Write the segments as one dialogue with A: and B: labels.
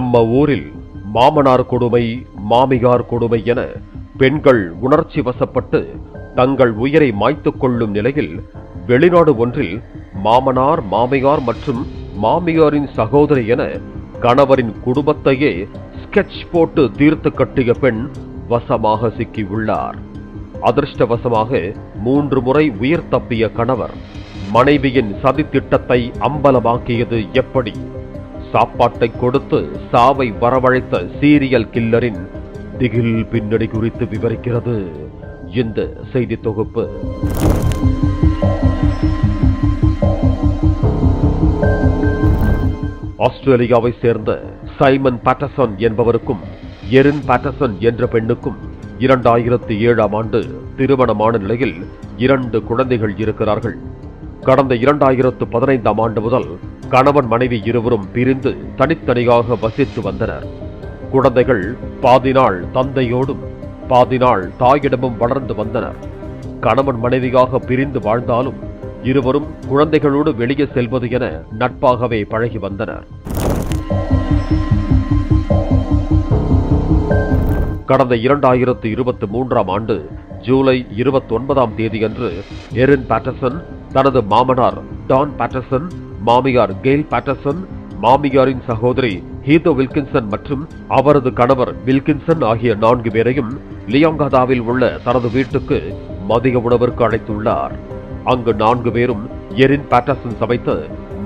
A: நம்ம ஊரில் மாமனார் கொடுமை மாமிகார் கொடுமை என பெண்கள் உணர்ச்சி வசப்பட்டு தங்கள் உயிரை மாய்த்துக் கொள்ளும் நிலையில் வெளிநாடு ஒன்றில் மாமனார் மாமியார் மற்றும் மாமியாரின் சகோதரி என கணவரின் குடும்பத்தையே ஸ்கெட்ச் போட்டு தீர்த்து கட்டிய பெண் வசமாக சிக்கியுள்ளார். அதிர்ஷ்டவசமாக மூன்று முறை உயிர் தப்பிய கணவர் மனைவியின் சதித்திட்டத்தை அம்பலமாக்கியது எப்படி? சாப்பாட்டை கொடுத்து சாவை வரவழைத்த சீரியல் கில்லரின் திகில் பின்னணி குறித்து விவரிக்கிறது இந்த செய்தி தொகுப்பு. ஆஸ்திரேலியாவை சேர்ந்த சைமன் பாட்டசன் என்பவருக்கும் எரின் பாட்டசன் என்ற பெண்ணுக்கும் இரண்டாயிரத்தி ஏழாம் ஆண்டு திருமணமான நிலையில் இரண்டு குழந்தைகள் இருக்கிறார்கள். கடந்த இரண்டாயிரத்து பதினைந்தாம் ஆண்டு முதல் கணவன் மனைவி இருவரும் பிரிந்து தனித்தனியாக வசித்து வந்தனர். குழந்தைகள் பாதி நாள் தந்தையோடும் பாதி நாள் தாயிடமும் வளர்ந்து வந்தனர். கணவன் மனைவியாக பிரிந்து வாழ்ந்தாலும் இருவரும் குழந்தைகளோடு வெளியே செல்வது என நட்பாகவே பழகி வந்தனர். கடந்த இரண்டாயிரத்து இருபத்தி மூன்றாம் ஆண்டு ஜூலை இருபத்தி ஒன்பதாம் தேதியன்று எரின் பேட்டர்சன் தனது மாமனார் டான் பேட்டர்சன் மாமியார் கெயில் பாட்டசன் மாமியாரின் சகோதரி ஹீதோ வில்கின்சன் மற்றும் அவரது கணவர் வில்கின்சன் ஆகிய நான்கு பேரையும் லியோங்காதாவில் உள்ள தனது வீட்டுக்கு மதிய உணவிற்கு அழைத்துள்ளார். அங்கு நான்கு பேரும் எரின் பாட்டசன் சமைத்த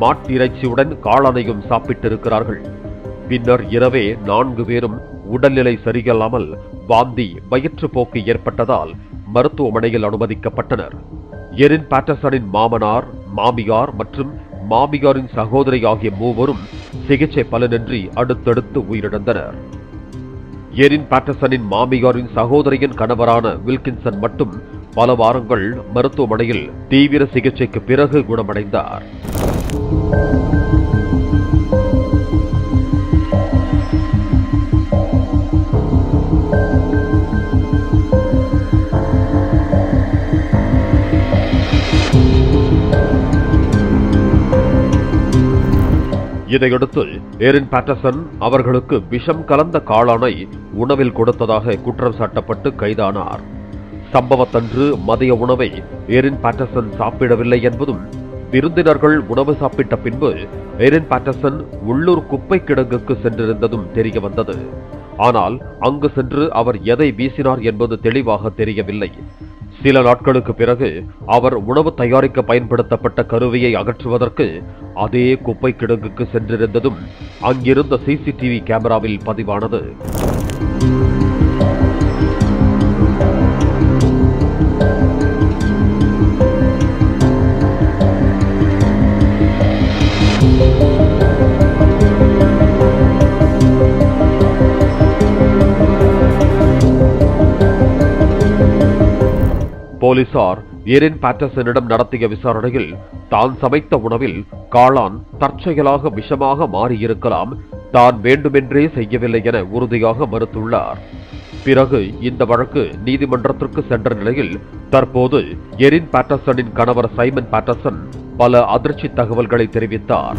A: மாட்டிறைச்சியுடன் காளானையும் சாப்பிட்டிருக்கிறார்கள். பின்னர் இரவே நான்கு பேரும் உடல்நிலை சரியில்லாமல் வாந்தி வயிற்றுப்போக்கு ஏற்பட்டதால் மருத்துவமனையில் அனுமதிக்கப்பட்டனர். எரின் பேட்டர்சனின் மாமனார் மாமியார் மற்றும் மாமியாரின் சகோதரி ஆகிய மூவரும் சிகிச்சை பலனின்றி அடுத்தடுத்து உயிரிழந்தனர். எரின் பேட்டர்சனின் மாமியாரின் சகோதரியின் கணவரான வில்கின்சன் மட்டும் பல வாரங்கள் மருத்துவமனையில் தீவிர சிகிச்சைக்கு பிறகு குணமடைந்தார். இதையடுத்து ஏரின் பாட்டசன் அவர்களுக்கு விஷம் கலந்த காளானை உணவில் கொடுத்ததாக குற்றம் சாட்டப்பட்டு கைதானார். சம்பவத்தன்று மதிய உணவை ஏரின் பாட்டசன் சாப்பிடவில்லை என்பதும் விருந்தினர்கள் உணவு சாப்பிட்ட பின்பு ஏரின் பாட்டசன் உள்ளூர் குப்பை கிடங்குக்கு சென்றிருந்ததும் தெரிய வந்தது. ஆனால் அங்கு சென்று அவர் எதை வீசினார் என்பது தெளிவாக தெரியவில்லை. சில நாட்களுக்கு பிறகு அவர் உணவு தயாரிக்க பயன்படுத்தப்பட்ட கருவியை அகற்றுவதற்கு அதே குப்பை கிடங்குக்கு சென்றிருந்ததும் அங்கிருந்த சிசிடிவி கேமராவில் பதிவானது. போலீசார் எரின் பாட்டர்சனிடம் நடத்திய விசாரணையில் தான் சமைத்த உணவில் காளான் தற்செயலாக விஷமாக மாறியிருக்கலாம் தான் வேண்டுமென்றே செய்யவில்லை என உறுதியாக மறுத்துள்ளார். பிறகு இந்த வழக்கு நீதிமன்றத்திற்கு சென்ற நிலையில் தற்போது எரின் பாட்டர்சனின் கணவர் சைமன் பாட்டர்சன் பல அதிர்ச்சி தகவல்களை தெரிவித்தார்.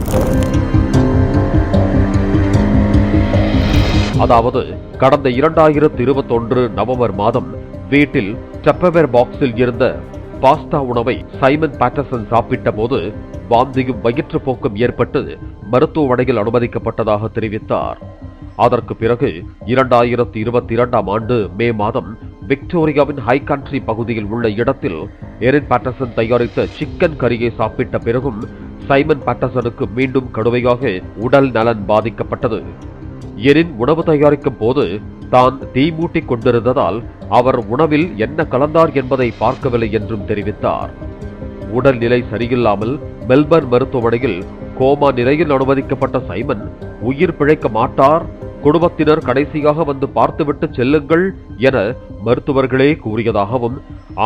A: அதாவது கடந்த இரண்டாயிரத்து இருபத்தொன்று நவம்பர் மாதம் வீட்டில் டப்பவேர் பாக்ஸில் இருந்த பாஸ்தா உணவை சைமன் பேட்டர்சன் சாப்பிட்ட போது வாந்தியும் வயிற்றுப்போக்கும் ஏற்பட்டு மருத்துவமனையில் அனுமதிக்கப்பட்டதாக தெரிவித்தார். அதற்கு பிறகு இரண்டாயிரத்தி இருபத்தி இரண்டாம் ஆண்டு மே மாதம் விக்டோரியாவின் ஹை கண்ட்ரி பகுதியில் உள்ள இடத்தில் எரின் பேட்டர்சன் தயாரித்த சிக்கன் கறியை சாப்பிட்ட பிறகும் சைமன் பேட்டர்சனுக்கு மீண்டும் கடுமையாக உடல் நலன் பாதிக்கப்பட்டது. எரின் உணவு தயாரிக்கும் போது தான் தீ மூட்டிக் கொண்டிருந்ததால் அவர் உணவில் என்ன கலந்தார் என்பதை பார்க்கவில்லை என்றும் தெரிவித்தார். உடல்நிலை சரியில்லாமல் மெல்பர்ன் மருத்துவமனையில் கோமா நிலையில் அனுமதிக்கப்பட்ட சைமன் உயிர் பிழைக்க மாட்டார் குடும்பத்தினர் கடைசியாக வந்து பார்த்துவிட்டு செல்லுங்கள் என மருத்துவர்களே கூறியதாகவும்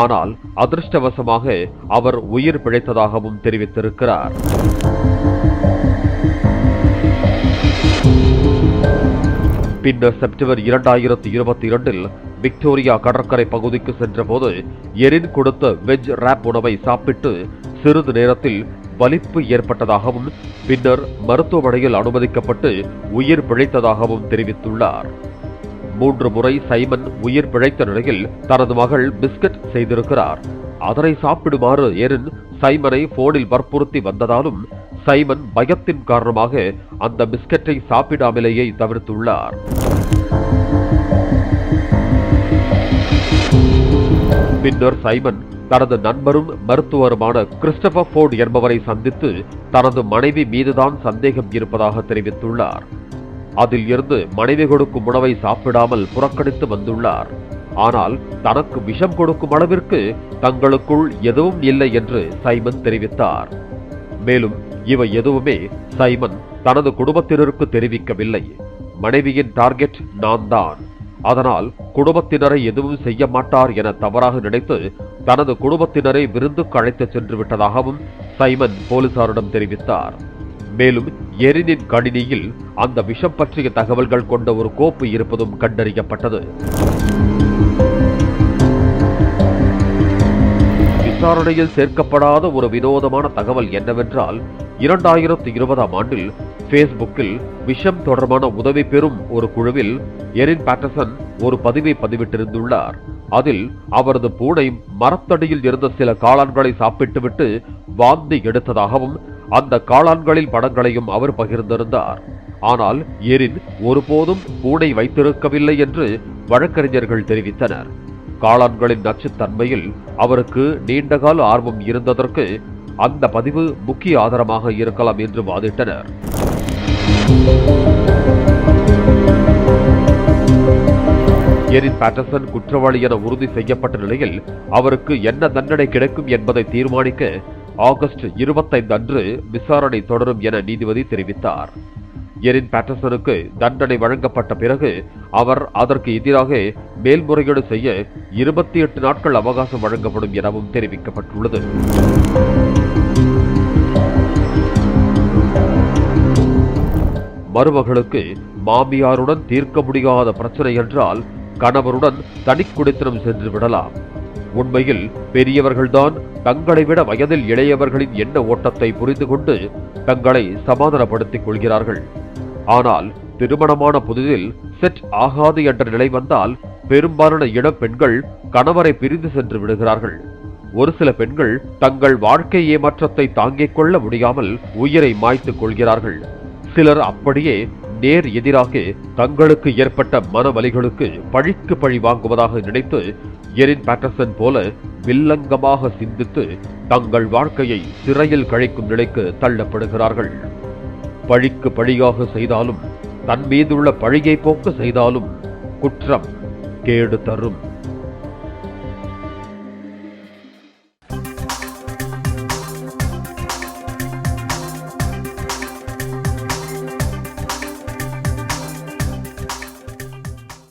A: ஆனால் அதிர்ஷ்டவசமாக அவர் உயிர் பிழைத்ததாகவும் தெரிவித்திருக்கிறார். பின்னர் செப்டம்பர் இரண்டாயிரத்தி இருபத்தி இரண்டில் விக்டோரியா கடற்கரை பகுதிக்கு சென்றபோது எரின் கொடுத்த வெஜ் ராப் உணவை சாப்பிட்டு சிறிது நேரத்தில் வலிப்பு ஏற்பட்டதாகவும் பின்னர் மருத்துவமனையில் அனுமதிக்கப்பட்டு உயிர் பிழைத்ததாகவும் தெரிவித்துள்ளார். மூன்று முறை சைமன் உயிர் பிழைத்த நிலையில் தனது மகள் பிஸ்கட் செய்திருக்கிறார். அதனை சாப்பிடுமாறு எரின் சைமனை போனில் வற்புறுத்தி வந்ததாலும் சைமன் பயத்தின் காரணமாக அந்த பிஸ்கட்டை சாப்பிடாமலேயே தவிர்த்துள்ளார். பின்னர் சைமன் தனது நண்பரும் மருத்துவருமான கிறிஸ்டபர் ஃபோர்ட் என்பவரை சந்தித்து தனது மனைவி மீதுதான் சந்தேகம் இருப்பதாக தெரிவித்துள்ளார். அதில் இருந்து மனைவி கொடுக்கும் உணவை சாப்பிடாமல் புறக்கணித்து வந்துள்ளார். ஆனால் தனக்கு விஷம் கொடுக்கும் அளவிற்கு தங்களுக்குள் எதுவும் இல்லை என்று சைமன் தெரிவித்தார். மேலும் இவை எதுவுமே சைமன் தனது குடும்பத்தினருக்கு தெரிவிக்கவில்லை. மனைவியின் டார்கெட் நான் தான் அதனால் குடும்பத்தினரை எதுவும் செய்ய மாட்டார் என தவறாக நினைத்து தனது குடும்பத்தினரை விருந்துக்கு அழைத்து சென்று விட்டதாகவும் சைமன் போலீசாரிடம் தெரிவித்தார். மேலும் எரினின் கணினியில் அந்த விஷம் பற்றிய தகவல்கள் கொண்ட ஒரு கோப்பு இருப்பதும் கண்டறியப்பட்டது. விசாரணையில் சேர்க்கப்படாத ஒரு வினோதமான தகவல் என்னவென்றால் இரண்டாயிரத்து இருபதாம் ஆண்டில் பேஸ்புக்கில் விஷம் தொடர்பான உதவி பெறும் ஒரு குழுவில் எரின் பேட்டர்சன் ஒரு பதிவை பதிவிட்டிருந்துள்ளார். அதில் அவரது பூனை மரத்தடியில் இருந்த சில காளான்களை சாப்பிட்டுவிட்டு வாந்தி எடுத்ததாகவும் அந்த காளான்களில் படங்களையும் அவர் பகிர்ந்திருந்தார். ஆனால் எரின் ஒருபோதும் பூனை வைத்திருக்கவில்லை என்று வழக்கறிஞர்கள் தெரிவித்தனர். காளான்களின் நச்சுத்தன்மையில் அவருக்கு நீண்டகால ஆர்வம் இருந்ததற்கு அந்த பதிவு முக்கிய ஆதாரமாக இருக்கலாம் என்று வாதிட்டனர். எரின் பேட்டர்சன் குற்றவாளி என உறுதி செய்யப்பட்ட நிலையில் அவருக்கு என்ன தண்டனை கிடைக்கும் என்பதை தீர்மானிக்க ஆகஸ்ட் இருபத்தைந்து அன்று விசாரணை தொடரும் என நீதிபதி தெரிவித்தார். எரின் பேட்டர்சனுக்கு தண்டனை வழங்கப்பட்ட பிறகு அவர் அதற்கு எதிராக மேல்முறையீடு செய்ய இருபத்தி எட்டு நாட்கள் அவகாசம் வழங்கப்படும் எனவும் தெரிவிக்கப்பட்டுள்ளது. மருமகளுக்கு மாமியாருடன் தீர்க்க முடியாத பிரச்சனை என்றால் கணவருடன் தனிக்குடித்தனம் சென்று விடலாம். உண்மையில் பெரியவர்கள்தான் தங்களை விட வயதில் இளையவர்களின் எண்ண ஓட்டத்தை புரிந்து கொண்டு தங்களை சமாதானப்படுத்திக் கொள்கிறார்கள். ஆனால் திருமணமான புதிதில் செட் ஆகாது என்ற நிலை வந்தால் பெரும்பாலான இளம் பெண்கள் கணவரை பிரிந்து சென்று விடுகிறார்கள். ஒரு சில பெண்கள் தங்கள் வாழ்க்கை ஏமாற்றத்தை தாங்கிக் கொள்ள முடியாமல் உயிரை மாய்த்துக் கொள்கிறார்கள். சிலர் அப்படியே நேர் எதிராக தங்களுக்கு ஏற்பட்ட மனவலிகளுக்கு பழிக்கு பழி வாங்குவதாக நினைத்து எரின் பேட்டர்சன் போல வில்லங்கமாக சிந்தித்து தங்கள் வாழ்க்கையை சிறையில் கழிக்கும் நிலைக்கு தள்ளப்படுகிறார்கள். பழிக்கு பழியாக செய்தாலும் தன் மீதுள்ள பழியை போக்க செய்தாலும் குற்றம் கேடு தரும்.